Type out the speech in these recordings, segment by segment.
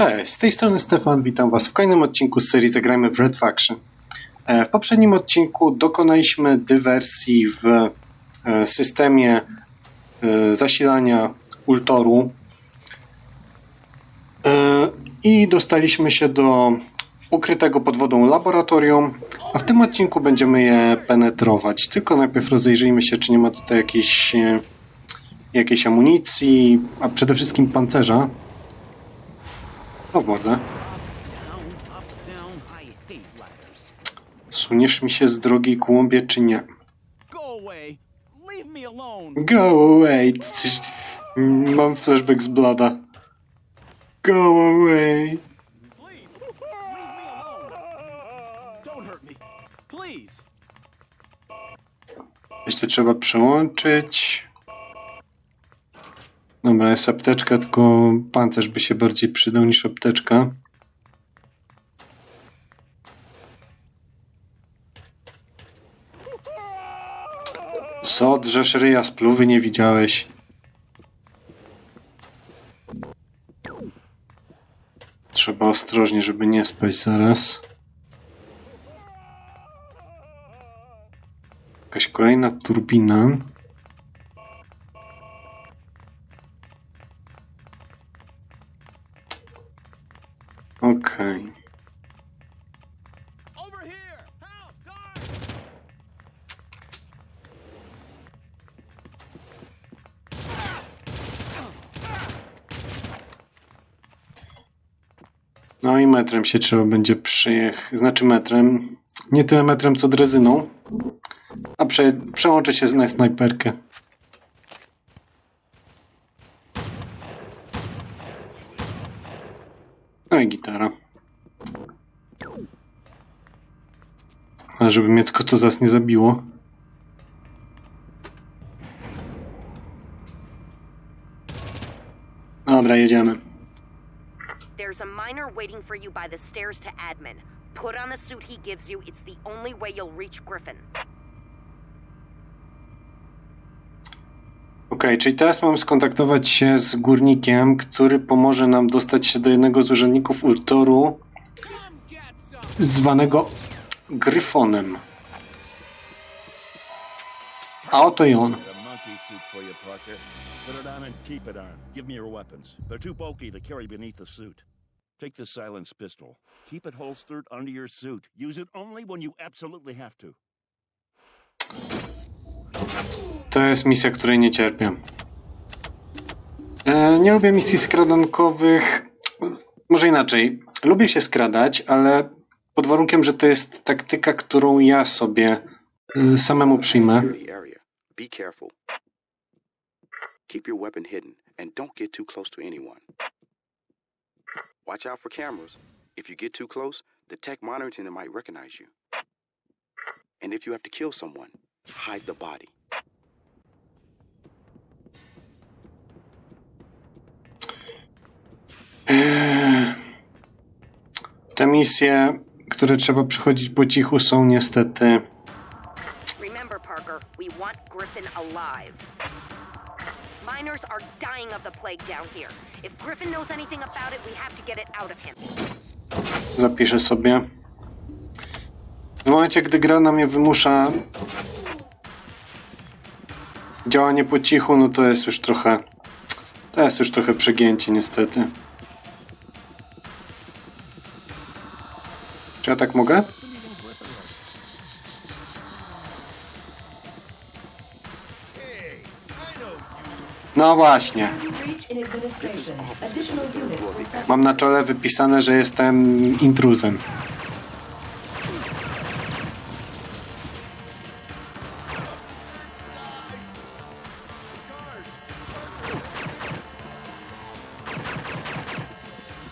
Cześć, z tej strony Stefan, witam Was w kolejnym odcinku z serii Zagrajmy w Red Faction. E, W poprzednim odcinku dokonaliśmy dywersji w e, systemie e, zasilania Ultoru i dostaliśmy się do ukrytego pod wodą laboratorium, a w tym odcinku będziemy je penetrować. Tylko najpierw rozejrzyjmy się, czy nie ma tutaj jakiejś, jakiejś amunicji, a przede wszystkim pancerza. O mordę. Suniesz mi się z drogi kłąbie, czy nie? Go away. Coś... Mam flashback z Blada. Go away! Jeśli trzeba przełączyć. Dobra, jest apteczka, tylko pancerz by się bardziej przydał niż apteczka. Co, drzesz ryja z pluwy nie widziałeś? Trzeba ostrożnie, żeby nie spać zaraz. Jakaś kolejna turbina. Okej. Over here. Help, guard. No i metrem się trzeba będzie przyjechać. Znaczy metrem. Nie tyle metrem, co drezyną. A prze, przełączę się na snajperkę. No i gitara. Ale żeby mnie tylko to zas nie zabiło. Dobra, jedziemy. There's a miner waiting for you by the stairs to admin. Put on the suit he gives you. It's the only way you'll reach Griffin. Okej, czyli teraz mam skontaktować się z górnikiem, który pomoże nam dostać się do jednego z urzędników Ultoru, zwanego Gryfonem. A oto i on. Put it on and keep it on. Give me your weapons. They're too bulky to carry beneath the suit. Take the silence pistol. Keep it holstered under your suit. Use it only when you absolutely have to. To jest misja, której nie cierpię. E, nie lubię misji skradankowych. Może inaczej. Lubię się skradać, ale pod warunkiem, że to jest taktyka, którą ja sobie e, samemu przyjmę. Keep your weapon hidden and don't get too close to anyone. Watch out for cameras. If you get too close, the tech monitoring them might recognize you. And if you have to kill someone, hide the body. Te misje, które trzeba przychodzić po cichu, są niestety. Remember, Parker, we want Griffin alive. Miners are dying of the plague down here. If Griffin knows anything about it, we have to get it out of him. Zapiszę sobie. W momencie, gdy gra na mnie wymusza działanie po cichu, no to jest już trochę. To jest już trochę przegięcie, niestety. Czy ja tak mogę? No właśnie. Mam na czole wypisane, że jestem intruzem.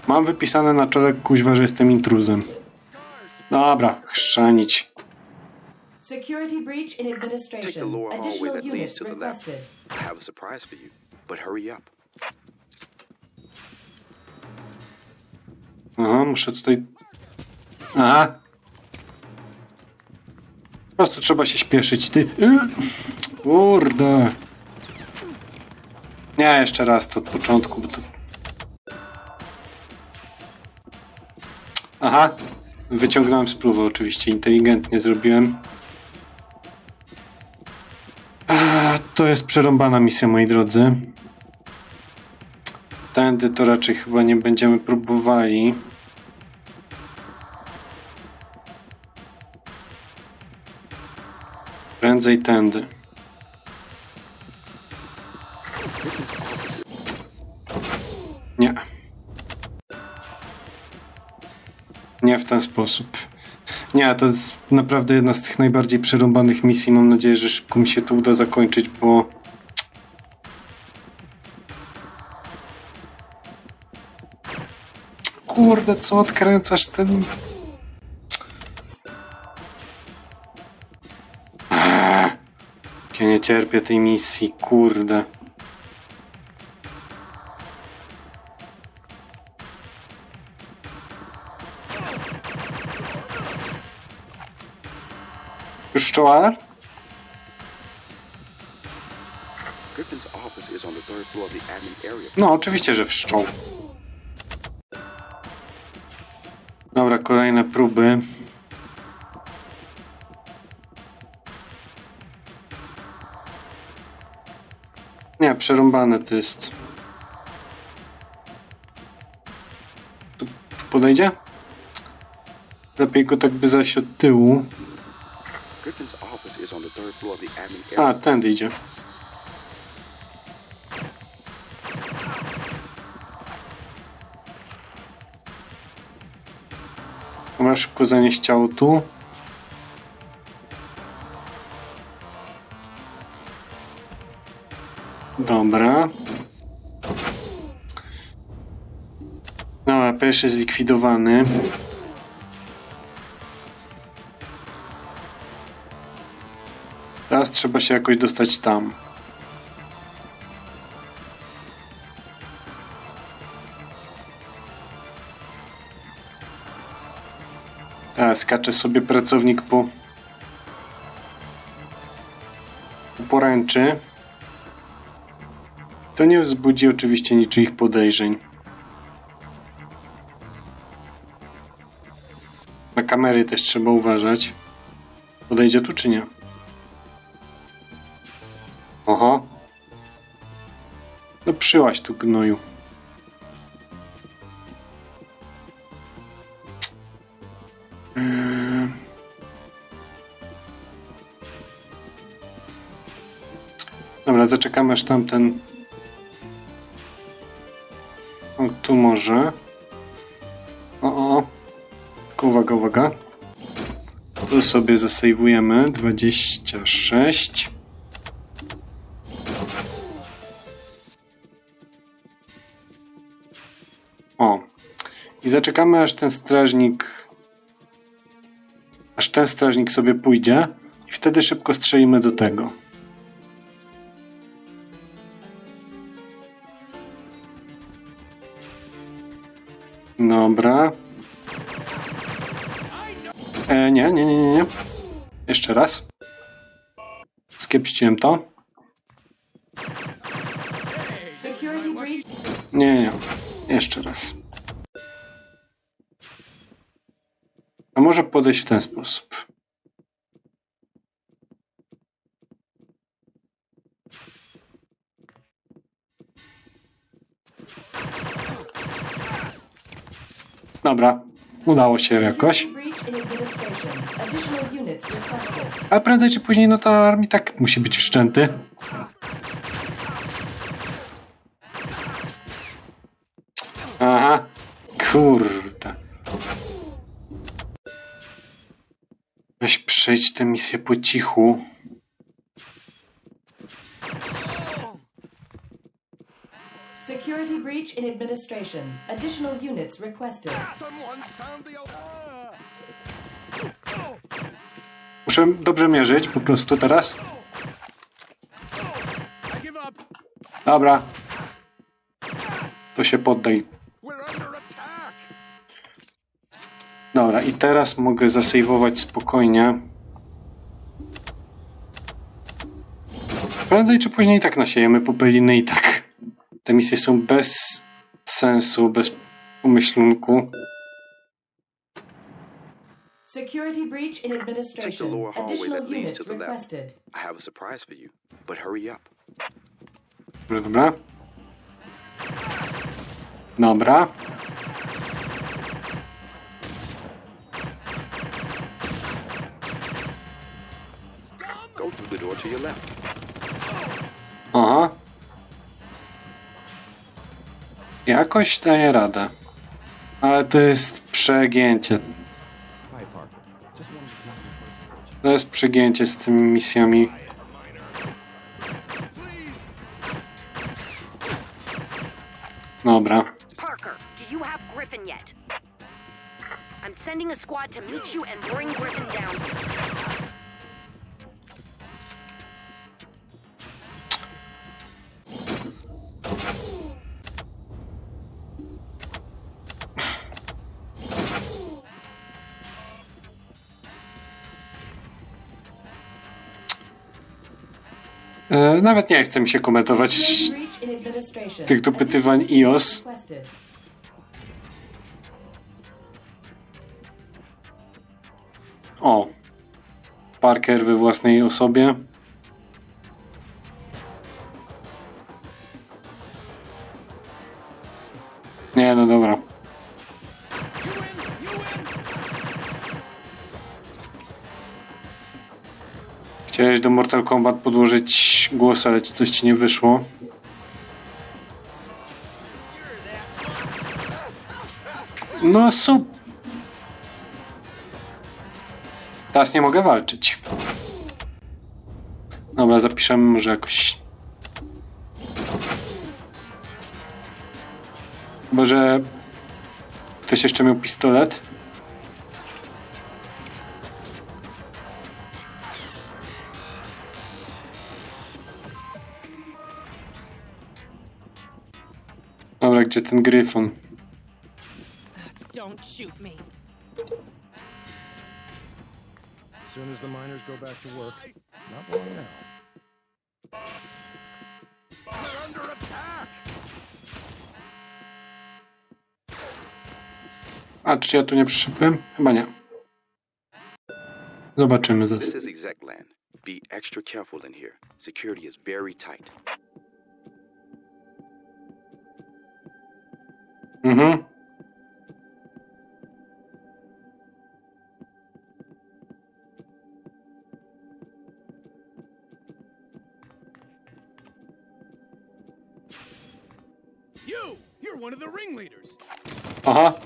Mam wypisane na czole kuźwa, że jestem intruzem. Dobra, chrzanić. Security breach in Take the administration. lower hallway Additional that leads units to the left. requested. I have a surprise for you, but hurry up. Aha, muszę tutaj... Aha. Po prostu trzeba się śpieszyć, ty... Kurde. Nie, jeszcze raz to od początku, bo to... Aha, wyciągnąłem spluwę oczywiście, inteligentnie zrobiłem. To jest przerąbana misja, moi drodzy. Tędy to raczej chyba nie będziemy próbowali. Prędzej tędy. Nie. Nie w ten sposób. Nie, to jest naprawdę jedna z tych najbardziej przerąbanych misji. Mam nadzieję, że szybko mi się to uda zakończyć, bo. Kurde, co odkręcasz ten. Ja nie cierpię tej misji, kurde. Area. No, oczywiście, że wszczął. Dobra, kolejne próby. Nie, przerąbane to jest. Tu podejdzie? Lepiej go tak by zaś od tyłu. A, tędy idzie. Dobra, szybko zanieść tu. Dobra. Dobra, pierwszy zlikwidowany. Teraz trzeba się jakoś dostać tam. Teraz skacze sobie pracownik po, po poręczy. To nie wzbudzi oczywiście niczyich podejrzeń. Na kamery też trzeba uważać. Podejdzie tu czy nie? Oho. No przyłaś tu gnoju. Eee. Dobra, zaczekamy aż tamten... O, tu może. O, o. Tylko uwaga, uwaga. Tu sobie zasejwujemy. 26. I zaczekamy aż ten strażnik. Aż ten strażnik sobie pójdzie. I wtedy szybko strzelimy do tego. Dobra. E, nie, nie, nie, nie, nie. Jeszcze raz. Skiepściłem to. Nie, nie, nie. Jeszcze raz. A może podejść w ten sposób. Dobra, udało się jakoś. A prędzej czy później, no to armii tak musi być wszczęty. Aha, kurde. Przejdź tę misję po cichu. Security breach in administration. Additional units requested. Muszę dobrze mierzyć po prostu teraz. Dobra. To się poddaj. Dobra, i teraz mogę zasejwować spokojnie. Prędzej czy później i tak nasiejemy popeliny i tak. Te misje są bez sensu, bez pomyślunku. Security breach in Take the administration. lower hallway Additional that leads to the left. requested. I have a surprise for you, but hurry up. Dobra, dobra. Dobra. Go through the door to your left. Aha. Jakoś daje radę. Ale to jest przegięcie. To jest przegięcie z tymi misjami. Dobra. Parker, do you have Griffin yet? I'm sending a squad to meet you and bring Griffin down E, nawet nie chce mi się komentować tych dopytywań iOS. O. Parker we własnej osobie. Chciałeś do Mortal Kombat podłożyć głos, ale ci coś ci nie wyszło. No super. Teraz nie mogę walczyć. Dobra, zapiszemy może jakoś. Chyba, że ktoś jeszcze miał pistolet. Gdzie ten gryfon? Don't shoot me. As soon as the miners go back to work. Not long now. We're under attack! A, czy ja tu nie przyszedłem? Chyba nie. Zobaczymy This zaraz. is Execland. Be extra careful in here. Security is very tight. Mhm. You! You're one of the ringleaders. Aha.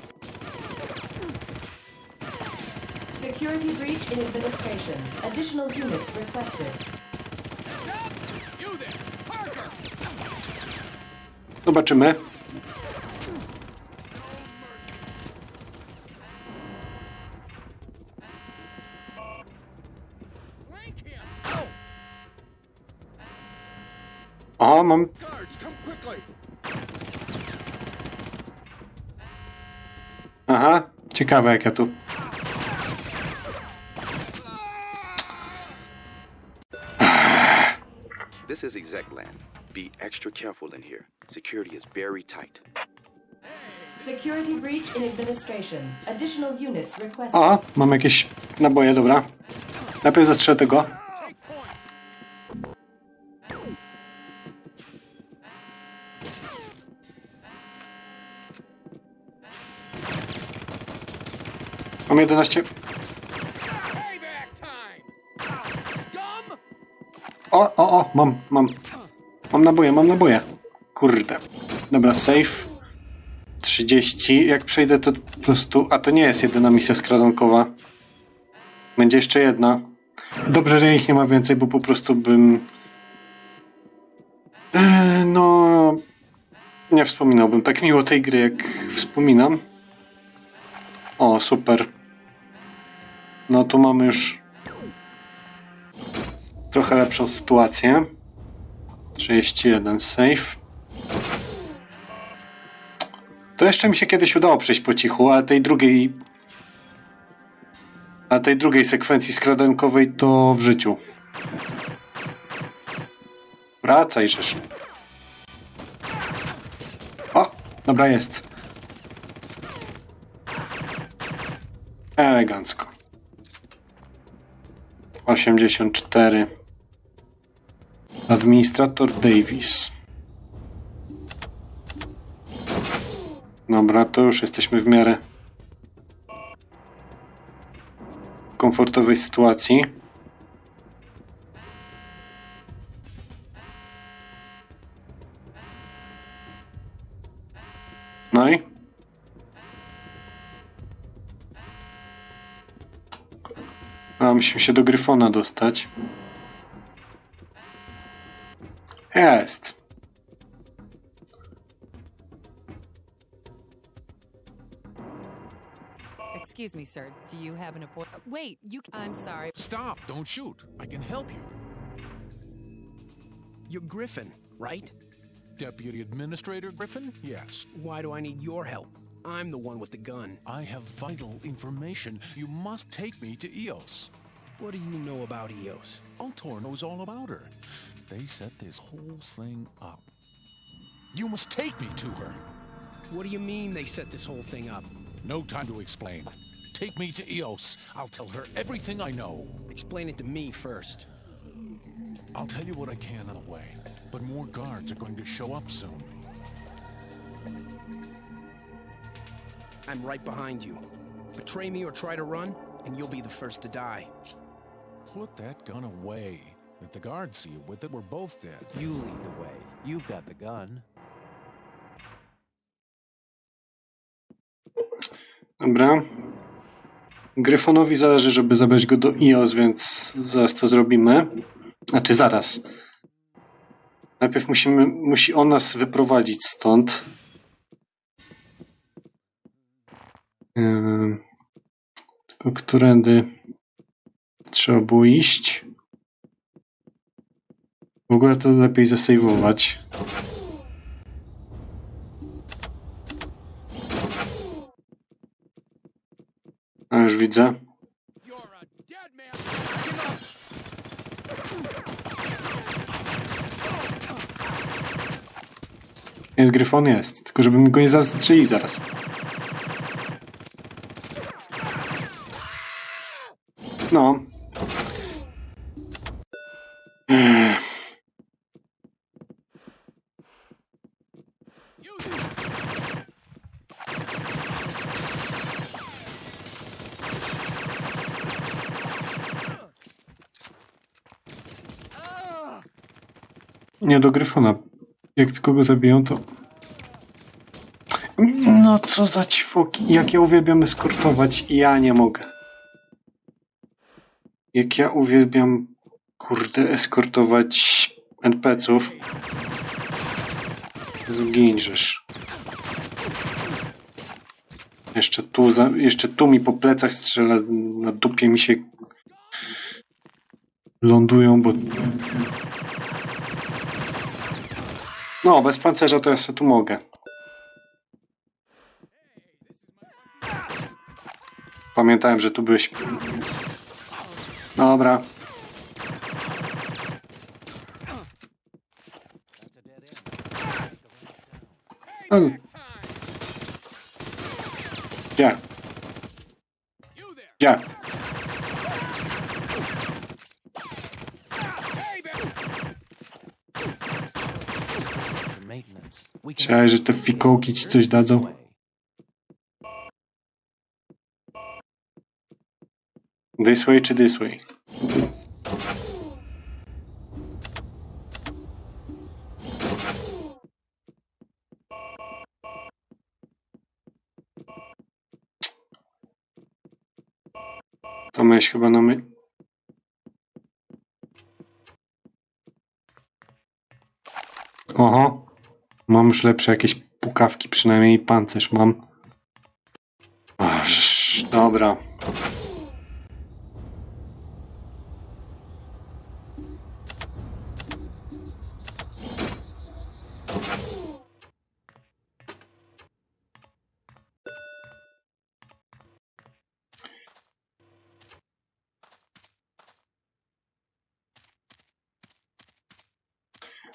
Security breach in administration. Additional units requested. You there! Parker! Zobaczymy. Aha, mam. Guards, come quickly! Aha. Ciekawe jak ja tu. This is exec land. Be extra careful in here. Security is very tight. Security breach in administration. Additional units requested. O, mam jakieś naboje, dobra. Najpierw zastrzelę tego. Mam 11. Payback time! Scum! O, o, o, mam, mam. Mam naboje, mam naboje. Kurde. Dobra, save. 30. Jak przejdę to po prostu... A to nie jest jedyna misja skradankowa. Będzie jeszcze jedna. Dobrze, że ich nie ma więcej, bo po prostu bym... Eee, no... Nie wspominałbym tak miło tej gry, jak wspominam. O, super. No tu mamy już trochę lepszą sytuację. 31 save. To jeszcze mi się kiedyś udało przejść po cichu, ale tej drugiej. A tej drugiej sekwencji skradankowej to w życiu. Wracaj, Rzesz. O, dobra jest. Elegancko. 84. Administrator Davis. Dobra, to już jesteśmy w miarę komfortowej sytuacji. Musimy się do Gryfona dostać. Jest. Excuse me, sir. Do you have an appointment? Wait, you. I'm sorry. Stop! Don't shoot. I can help you. You're Griffin, right? Deputy Administrator Griffin? Yes. Why do I need your help? I'm the one with the gun. I have vital information. You must take me to EOS. What do you know about EOS? Altor knows all about her. They set this whole thing up. You must take me to her. What do you mean they set this whole thing up? No time to explain. Take me to EOS. I'll tell her everything I know. Explain it to me first. I'll tell you what I can on the way. But more guards are going to show up soon. I'm right behind you. Betray me or try to run, and you'll be the first to die. Put that gun away. If the guards see you with it, we're both dead. You lead the way. You've got the gun. Dobra. Gryfonowi zależy, żeby zabrać go do IOS, więc zaraz to zrobimy. Znaczy zaraz. Najpierw musimy, musi on nas wyprowadzić stąd. Ym, tylko którędy trzeba było iść? W ogóle to lepiej zasejwować. A już widzę. Jest Gryfon? Jest. Tylko żeby mi go nie zastrzeli zaraz. No. Ech. Nie do Gryfona. Jak tylko go zabiją, to... No co za ćwoki. Jak ja uwielbiam eskortować, ja nie mogę. Jak ja uwielbiam, kurde, eskortować NPC-ów. Zginżesz. Jeszcze tu, za, jeszcze tu mi po plecach strzela, na dupie mi się lądują, bo no, bez pancerza to ja sobie tu mogę. Pamiętałem, że tu byłeś. Dobra. No. Gdzie? Gdzie? For Myślałem, że te fikołki ci coś dadzą. This way czy this way? To myśl chyba na my... Mam już lepsze jakieś pukawki, przynajmniej pancerz mam. Ach, dobra.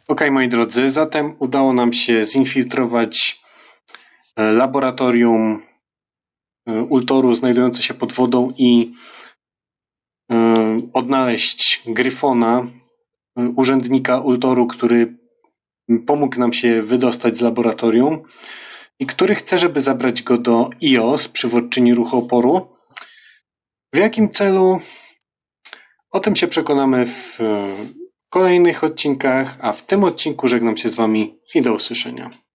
Ok, moi drodzy, zatem udało nam się zinfiltrować e, laboratorium e, Ultoru znajdujące się pod wodą i e, odnaleźć Gryfona, urzędnika Ultoru, który pomógł nam się wydostać z laboratorium i który chce, żeby zabrać go do IOS, przywódczyni ruchu oporu. W jakim celu? O tym się przekonamy w kolejnych odcinkach, a w tym odcinku żegnam się z Wami i do usłyszenia.